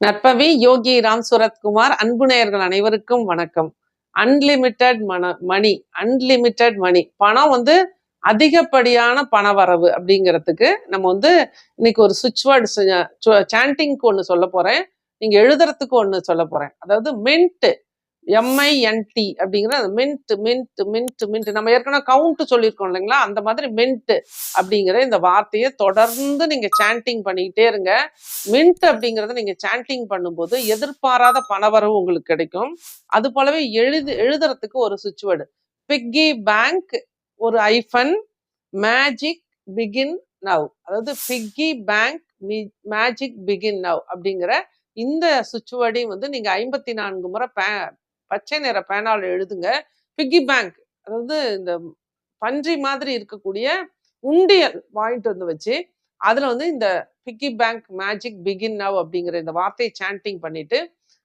நற்பவி யோகி ராம் சுரத்குமார் அன்பு நேயர்கள் அனைவருக்கும் வணக்கம். அன்லிமிட்டெட் மன மணி அன்லிமிட்டெட் மணி. பணம் வந்து அதிகப்படியான பணவரவு அப்படிங்கிறதுக்கு நம்ம வந்து இன்னைக்கு ஒரு சுவிட்ச் வேர்டு சாண்டிங்க்கு ஒன்று சொல்ல போறேன். நீங்க எழுதுறதுக்கு ஒன்று சொல்ல போறேன். அதாவது mint M I N T அப்படிங்கிற மின்ட் மின்ட் மின்ட் மின்ட் நம்ம ஏற்கனவே கவுண்ட் சொல்லியிருக்கோம் இல்லைங்களா? அந்த மாதிரி மின்ட் அப்படிங்கிற இந்த வார்த்தையை தொடர்ந்து நீங்க சாண்டிங் பண்ணிக்கிட்டே இருங்க. மின்ட் அப்படிங்கிறத நீங்க சாண்டிங் பண்ணும்போது எதிர்பாராத பணவரவு உங்களுக்கு கிடைக்கும். அது போலவே எழுது எழுதுறதுக்கு ஒரு சுவிட்ச் வேர்டு பிக்கி பேங்க் ஒரு ஐஃபன் மேஜிக் பிகின் நவ் அதாவது piggy bank magic begin now அப்படிங்கிற இந்த சுவிட்ச் வேர்டையும் வந்து நீங்க ஐம்பத்தி நான்கு முறை பே பச்சை நிற பேனால் எழுதுங்க. பிக்கி பேங்க் அதாவது இந்த பன்றி மாதிரி இருக்கக்கூடிய உண்டியல் வாங்கிட்டு வந்து வச்சு அதில் வந்து இந்த piggy bank magic begin now அப்படிங்கிற இந்த வார்த்தையை சாண்டிங் பண்ணிட்டு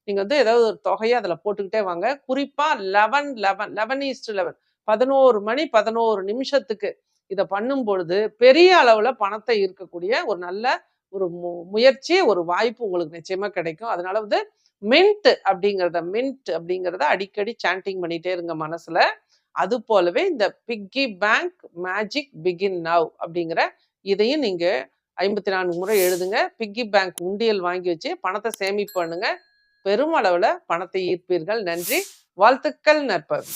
நீங்கள் வந்து ஏதாவது ஒரு தொகையை அதில் போட்டுக்கிட்டே வாங்க. குறிப்பாக eleven eleven eleven east eleven பதினோரு மணி பதினோரு நிமிஷத்துக்கு இதை பண்ணும் பொழுது பெரிய அளவில் பணத்தை ஈர்க்கக்கூடிய ஒரு நல்ல ஒரு மு முயற்சி ஒரு வாய்ப்பு உங்களுக்கு நிச்சயமாக கிடைக்கும். அதனால வந்து மின்ட் அப்படிங்கிறத மின்ட் அப்படிங்கிறத அடிக்கடி சாண்டிங் பண்ணிட்டே இருங்க மனசுல. அது போலவே இந்த piggy bank magic begin now அப்படிங்கிற இதையும் நீங்க ஐம்பத்தி நான்கு முறை எழுதுங்க. பிக்கி பேங்க் உண்டியல் வாங்கி வச்சு பணத்தை சேமிப்பு பண்ணுங்க. பெருமளவுல பணத்தை ஈர்ப்பீர்கள். நன்றி. வாழ்த்துக்கள் நற்பவி